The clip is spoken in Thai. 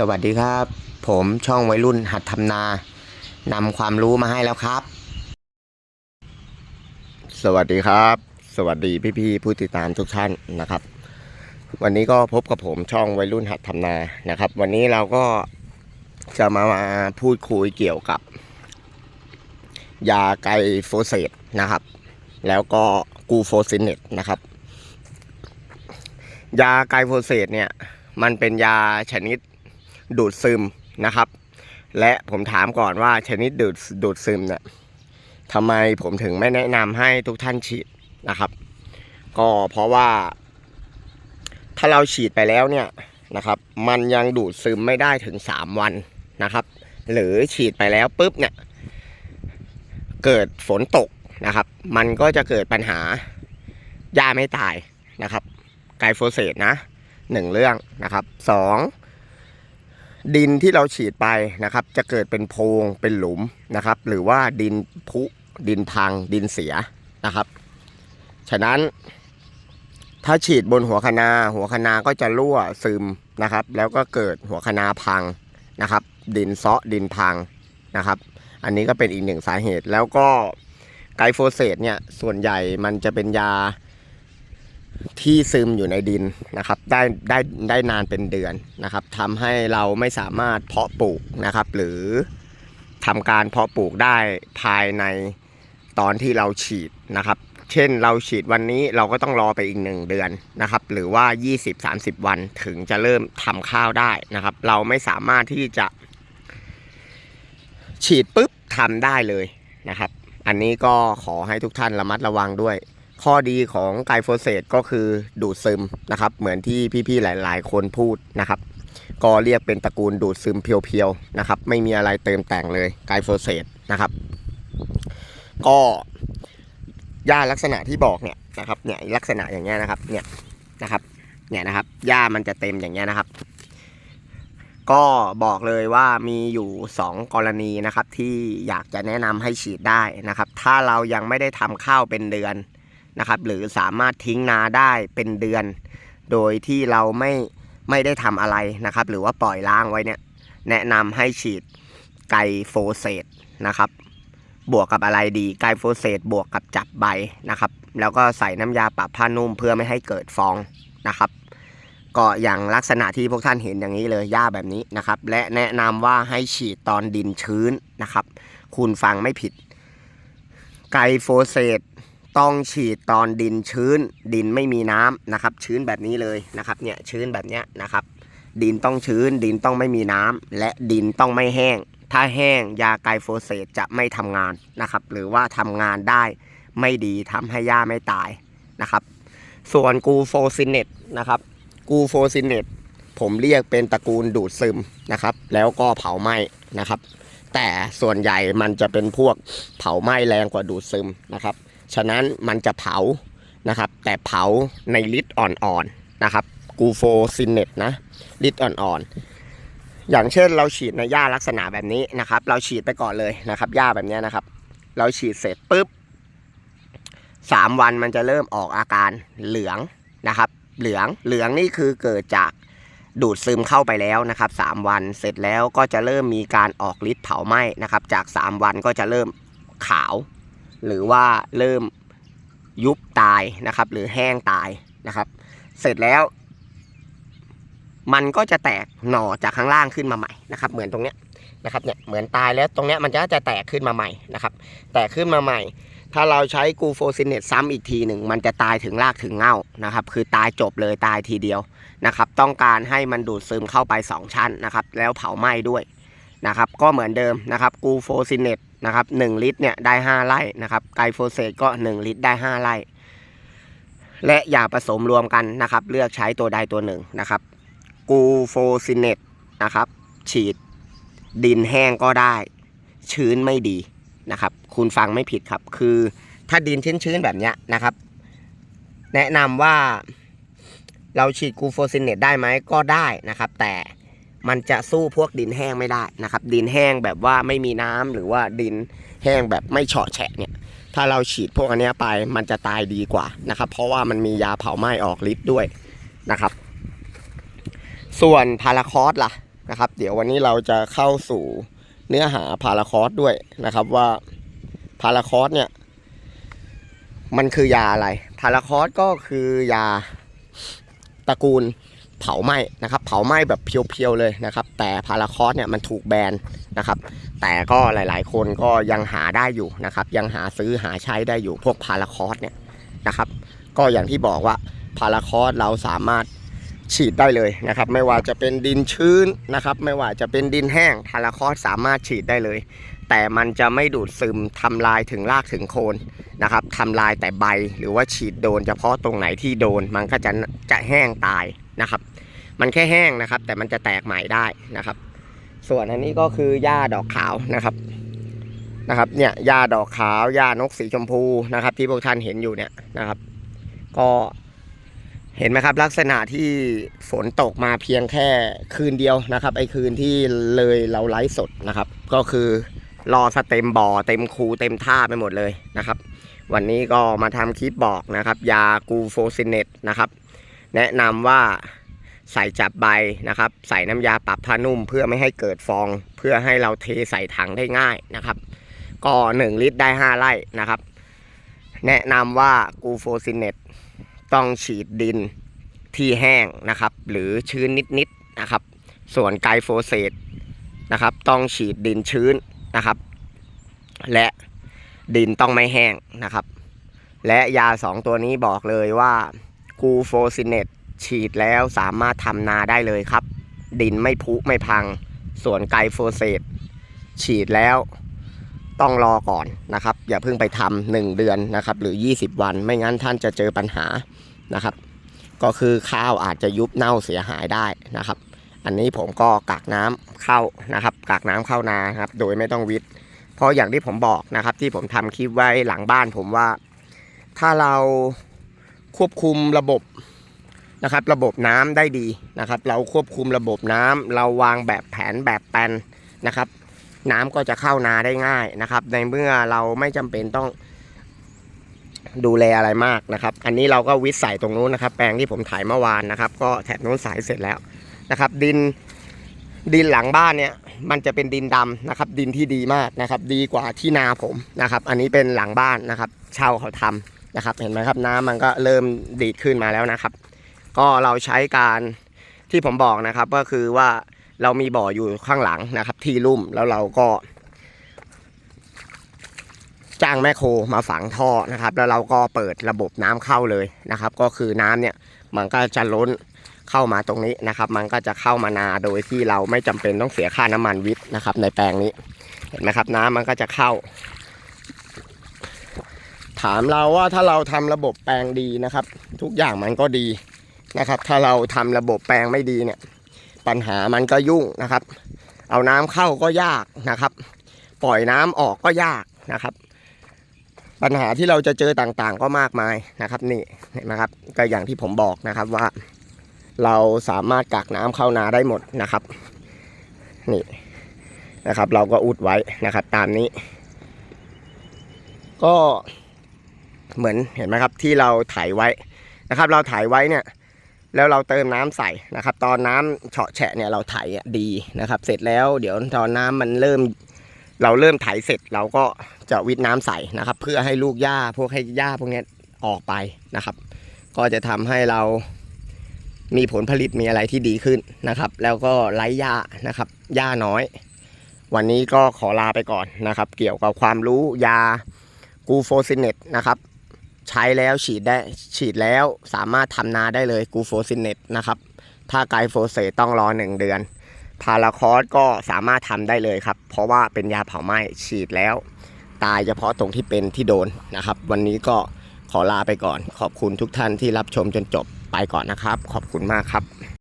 สวัสดีครับ ผมช่องวัยรุ่นหัดทำนานำความรู้มาให้แล้วครับ สวัสดีครับ สวัสดีพี่ๆผู้ติดตามทุกท่านนะครับ วันนี้ก็พบกับผมช่องวัยรุ่นหัดทำนานะครับ วันนี้เราก็จะมามาพูดคุยเกี่ยวกับ ยาไกลโฟเซตนะครับ แล้วก็กูโฟซินเนตนะครับ ยาไกลโฟเซตเนี่ยมันเป็นยาชนิด ดูดซึมนะครับ และผมถามก่อนว่าชนิดดูดดูดซึมเนี่ยทำไมผมถึงไม่แนะนำให้ทุกท่านฉีดนะครับ ก็เพราะว่า ถ้าเราฉีดไปแล้วเนี่ยนะครับ มันยังดูดซึมไม่ได้ถึง 3 วันนะครับ หรือฉีดไปแล้วปุ๊บเนี่ย เกิดฝนตกนะครับ มันก็จะเกิดปัญหาหญ้าไม่ตายนะครับ ไกลโฟเสตนะหนึ่งเรื่องนะครับสอง ดินที่เราฉีดไปนะครับ จะเกิดเป็นโพรงเป็นหลุมนะครับ หรือว่าดินพุ ดินพัง ดินเสียนะครับ ฉะนั้น ถ้าฉีดบนหัวคะนา หัวคะนาก็จะรั่วซึมนะครับ แล้วก็เกิดหัวคะนาพังนะครับ ดินเซาะดินพังนะครับ อันนี้ก็เป็นอีกหนึ่งสาเหตุแล้วก็ไกลโฟเสตเนี่ยส่วนใหญ่มันจะเป็นยา ที่ซึมอยู่ในดินนะครับได้ได้ได้นานเป็นเดือนนะครับทำให้เราไม่สามารถเพาะปลูกนะครับ หรือทำการเพาะปลูกได้ภายในตอนที่เราฉีดนะครับ เช่นเราฉีดวันนี้เราก็ต้องรอไปอีกหนึ่งเดือนนะครับ หรือว่า 20-30 วันถึงจะเริ่มทำข้าวได้นะครับ เราไม่สามารถที่จะ ฉีดปุ๊บทำได้เลยนะครับ อันนี้ก็ขอให้ทุกท่านระมัดระวังด้วย ข้อดีของไกลโฟเสตก็คือดูดซึมนะครับ เหมือนที่พี่ๆหลาย ๆ คนพูดนะครับ ก็เรียกเป็นตระกูลดูดซึมเพียวๆนะครับ ไม่มีอะไรเติมแต่งเลยไกลโฟเสตนะครับ ก็หญ้าลักษณะที่บอกเนี่ยนะครับ เนี่ยลักษณะอย่างเงี้ยนะครับ เนี่ยนะครับ เนี่ยนะครับหญ้ามันจะเต็มอย่างเงี้ยนะครับ ก็บอกเลยว่ามีอยู่ 2 กรณีนะครับ ที่อยากจะแนะนำให้ฉีดได้นะครับ ถ้าเรายังไม่ได้ทำข้าวเป็นเดือน นะครับ หรือสามารถทิ้งนาได้เป็นเดือน โดยที่เราไม่ไม่ได้ทำอะไรนะครับ หรือว่าปล่อยล้างไว้เนี่ย แนะนำให้ฉีดไกโฟเซตนะครับ บวกกับอะไรดีไกโฟเซตบวกกับจับใบนะครับ แล้วก็ใส่น้ำยาปรับผ้านุ่มเพื่อไม่ให้เกิดฟองนะครับก็อย่างลักษณะที่พวกท่านเห็นอย่างนี้เลยหญ้าแบบนี้นะครับ และแนะนำว่าให้ฉีดตอนดินชื้นนะครับ คุณฟังไม่ผิด ไกโฟเซต ต้องฉีดตอนดินชื้น ดินไม่มีน้ำนะครับ ชื้นแบบนี้เลยนะครับเนี่ยชื้นแบบเนี้ยนะครับ ดินต้องชื้น ดินต้องไม่มีน้ำและดินต้องไม่แห้ง ถ้าแห้งยาไกลโฟเสตจะไม่ทำงานนะครับ หรือว่าทำงานได้ไม่ดีทำให้หญ้าไม่ตายนะครับ ส่วนกูโฟซินเนตนะครับกูโฟซินเนตผมเรียกเป็นตระกูลดูดซึมนะครับ แล้วก็เผาไหม้นะครับ แต่ส่วนใหญ่มันจะเป็นพวกเผาไหม้แรงกว่าดูดซึมนะครับ ฉะนั้นมันจะเผานะครับ แต่เผาในลิตรอ่อนๆนะครับกูโฟซินเนตนะลิตรอ่อนๆอย่างเช่นเราฉีดในหญ้าลักษณะแบบนี้นะครับ เราฉีดไปก่อนเลยนะครับหญ้าแบบนี้นะครับ เราฉีดเสร็จปุ๊บสามวันมันจะเริ่มออกอาการเหลืองนะครับ เหลืองเหลืองนี่คือเกิดจากดูดซึมเข้าไปแล้วนะครับสามวันเสร็จแล้วก็จะเริ่มมีการออกฤทธิ์เผาไหม้นะครับ จากสามวันก็จะเริ่มขาว หรือว่าเริ่มยุบตายนะครับ หรือแห้งตายนะครับ เสร็จแล้ว มันก็จะแตกหน่อจากข้างล่างขึ้นมาใหม่นะครับ เหมือนตรงเนี้ยนะครับเนี่ยเหมือนตายแล้วตรงเนี้ยมันจะจะแตกขึ้นมาใหม่นะครับ แตกขึ้นมาใหม่ ถ้าเราใช้กูโฟซินเนตซ้ำอีกทีหนึ่งมันจะตายถึงรากถึงเง่านะครับ คือตายจบเลยตายทีเดียวนะครับ ต้องการให้มันดูดซึมเข้าไป 2 ชั้นนะครับ แล้วเผาไหม้ด้วยนะครับ ก็เหมือนเดิมนะครับกูโฟซินเนต นะครับ 1 ลิตรเนี่ยได้ 5 ไร่นะครับไกลโฟเซตก็ 1 ลิตรได้ 5 ไร่ และอย่าผสมรวมกันนะครับ เลือกใช้ตัวใดตัวหนึ่งนะครับกูโฟซินเนตนะครับ ฉีดดินแห้งก็ได้ ชื้นไม่ดีนะครับ คุณฟังไม่ผิดครับ คือถ้าดินชื้นๆแบบเนี้ยนะครับ แนะนำว่าเราฉีดกูโฟซินเนตได้ไหมก็ได้นะครับ แต่ มันจะสู้พวกดินแห้งไม่ได้นะครับ ดินแห้งแบบว่าไม่มีน้ำหรือว่าดินแห้งแบบไม่เฉาะแฉะเนี่ย ถ้าเราฉีดพวกอันนี้ไปมันจะตายดีกว่านะครับ เพราะว่ามันมียาเผาไหม้ออกฤทธิ์ด้วยนะครับ ส่วนพาราคอสล่ะนะครับ เดี๋ยววันนี้เราจะเข้าสู่เนื้อหาพาราคอสด้วยนะครับว่าพาราคอสเนี่ยมันคือยาอะไร พาราคอสก็คือยาตระกูล เผาไหม้นะครับ เผาไหม้แบบเพียวๆเลยนะครับ แต่พาราคอสเนี่ยมันถูกแบนนะครับ แต่ก็หลายๆ คนก็ยังหาได้อยู่นะครับ ยังหาซื้อหาใช้ได้อยู่พวกพาราคอสเนี่ยนะครับ ก็อย่างที่บอกว่าพาราคอสเราสามารถฉีดได้เลยนะครับ ไม่ว่าจะเป็นดินชื้นนะครับ ไม่ว่าจะเป็นดินแห้งพาราคอสสามารถฉีดได้เลย แต่มันจะไม่ดูดซึมทำลายถึงรากถึงโคนนะครับทำลายแต่ใบหรือว่าฉีดโดน เฉพาะตรงไหนที่โดนมันก็จะจะแห้งตาย นะครับ มันแค่แห้งนะครับ แต่มันจะแตกใหม่ได้นะครับ ส่วนอันนี้ก็คือหญ้าดอกขาวนะครับนะครับ เนี่ยหญ้าดอกขาวหญ้านกสีชมพูนะครับ ที่พวกท่านเห็นอยู่เนี่ยนะครับ ก็เห็นไหมครับ ลักษณะที่ฝนตกมาเพียงแค่คืนเดียวนะครับ ไอ้คืนที่เลยเราไลฟ์สดนะครับ ก็คือรอสเต็มบ่อเต็มคูเต็มท่าไปหมดเลยนะครับ วันนี้ก็มาทำคลิปบอกนะครับ ยากูโฟซินเนตนะครับ แนะนำว่าใส่จับใบนะครับ ใส่น้ำยาปรับผ้านุ่มเพื่อไม่ให้เกิดฟอง เพื่อให้เราเทใส่ถังได้ง่ายนะครับ ก็ 1 ลิตรได้ 5ไร่นะครับ แนะนำว่ากูโฟซินเนตต้องฉีดดินที่แห้งนะครับ หรือชื้นนิดๆนะครับ ส่วนไกโฟเซตนะครับ ต้องฉีดดินชื้นนะครับ และดินต้องไม่แห้งนะครับ และยา 2 ตัวนี้บอกเลยว่า กูโฟซินเนตฉีดแล้วสามารถทำนาได้เลยครับ ดินไม่พุไม่พัง ส่วนไกลโฟเซตฉีดแล้วต้องรอก่อนนะครับ อย่าเพิ่งไปทำหนึ่งเดือนนะครับ หรือ 20 วันไม่งั้นท่านจะเจอปัญหานะครับ ก็คือข้าวอาจจะยุบเน่าเสียหายได้นะครับ อันนี้ผมก็กักน้ำเข้านะครับกักน้ำเข้านาครับ โดยไม่ต้องวิทย์เพราะอย่างที่ผมบอกนะครับ ที่ผมทำคลิปไว้หลังบ้านผมว่า ถ้าเรา ควบคุมระบบนะครับ ระบบน้ำได้ดีนะครับ เราควบคุมระบบน้ำเราวางแบบแผนแบบแปลนนะครับ น้ำก็จะเข้านาได้ง่ายนะครับ ในเมื่อเราไม่จำเป็นต้องดูแลอะไรมากนะครับ อันนี้เราก็วิทย์ใส่ตรงนู้นนะครับ แปลงที่ผมถ่ายเมื่อวานนะครับ ก็แถบนู้นสายเสร็จแล้วนะครับ ดินดินหลังบ้านเนี่ยมันจะเป็นดินดำนะครับ ดินที่ดีมากนะครับ ดีกว่าที่นาผมนะครับ อันนี้เป็นหลังบ้านนะครับช่าเขาทำ นะครับ เห็นไหมครับน้ำมันก็เริ่มดีดขึ้นมาแล้วนะครับ ก็เราใช้การที่ผมบอกนะครับก็คือว่าเรามีบ่ออยู่ข้างหลังนะครับ ที่ลุ่มแล้วเราก็ จ้างแม่โคมาฝังท่อนะครับ แล้วเราก็เปิดระบบน้ำเข้าเลยนะครับ ก็คือน้ำเนี่ยมันก็จะล้นเข้ามาตรงนี้นะครับ มันก็จะเข้ามานาโดยที่เราไม่จำเป็นต้องเสียค่าน้ำมันวิทย์นะครับ ในแปลงนี้เห็นไหมครับ น้ำมันก็จะเข้า ถามเราว่าถ้าเราทำระบบแปลงดีนะครับ ทุกอย่างมันก็ดีนะครับ ถ้าเราทำระบบแปลงไม่ดีเนี่ย ปัญหามันก็ยุ่งนะครับ เอาน้ำเข้าก็ยากนะครับ ปล่อยน้ำออกก็ยากนะครับ ปัญหาที่เราจะเจอต่างๆก็มากมายนะครับ นี่เห็นไหมครับก็อย่างที่ผมบอกนะครับว่า เราสามารถกักน้ำเข้านาได้หมดนะครับ นี่นะครับ เราก็อุดไว้นะครับ ตามนี้ ก็ เหมือนเห็นไหมครับที่เราถ่ายไว้นะครับ เราถ่ายไว้เนี่ยแล้วเราเติมน้ำใส่นะครับ ตอนน้ำเฉาะแฉะเนี่ยเราไถดีนะครับ เสร็จแล้วเดี๋ยวตอนน้ำมันเริ่ม เราเริ่มไถเสร็จเราก็จะวิทน้ำใส่นะครับ เพื่อให้ลูกหญ้าพวกให้หญ้าพวกนี้ออกไปนะครับ ก็จะทำให้เรามีผลผลิตมีอะไรที่ดีขึ้นนะครับ แล้วก็ไร้หญ้านะครับหญ้าน้อย วันนี้ก็ขอลาไปก่อนนะครับ เกี่ยวกับความรู้ยากูโฟซินเนตนะครับ ใช้แล้วฉีดได้ฉีดแล้วสามารถทำนาได้เลยกูโฟซินเนตนะครับ ถ้าไกลโฟเซตต้องรอหนึ่งเดือน พาราคอสก็สามารถทำได้เลยครับ เพราะว่าเป็นยาเผาไหม้ฉีดแล้ว ตายเฉพาะตรงที่เป็นที่โดนนะครับ วันนี้ก็ขอลาไปก่อน ขอบคุณทุกท่านที่รับชมจนจบไปก่อนนะครับ ขอบคุณมากครับ